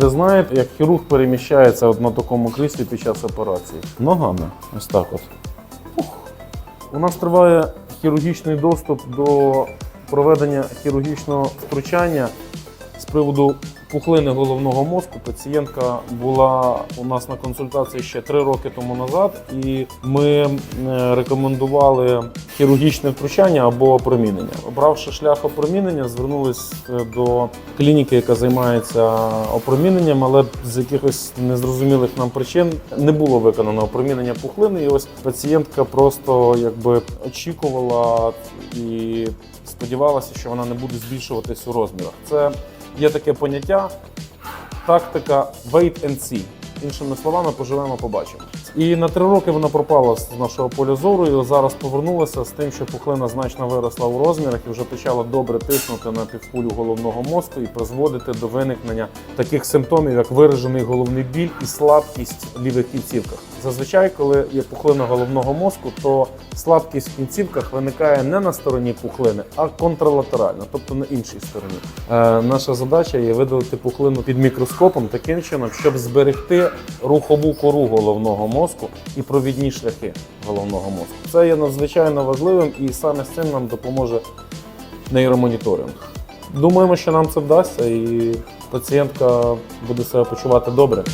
Ви знаєте, як хірург переміщається от на такому кріслі під час операції? Ногами. Ось так от. Ух. У нас триває хірургічний доступ до проведення хірургічного втручання з приводу пухлини головного мозку. Пацієнтка була у нас на консультації ще три роки тому назад, і ми е, рекомендували хірургічне втручання або опромінення. Обравши шлях опромінення, звернулись е, до клініки, яка займається опроміненням, але з якихось незрозумілих нам причин не було виконано опромінення пухлини. І ось пацієнтка просто якби очікувала і сподівалася, що вона не буде збільшуватись у розмірах. Це є таке поняття тактика wait and see. Іншими словами, поживемо, побачимо. І на три роки вона пропала з нашого поля зору. І зараз повернулася з тим, що пухлина значно виросла у розмірах і вже почала добре тиснути на півкулю головного мозку і призводити до виникнення таких симптомів, як виражений головний біль і слабкість лівих кінцівках. Зазвичай, коли є пухлина головного мозку, то слабкість в кінцівках виникає не на стороні пухлини, а контралатерально, тобто на іншій стороні. Е, наша задача є видалити пухлину під мікроскопом таким чином, щоб зберегти рухову кору головного мозку і провідні шляхи головного мозку. Це є надзвичайно важливим і саме з цим нам допоможе нейромоніторинг. Думаємо, що нам це вдасться, і пацієнтка буде себе почувати добре.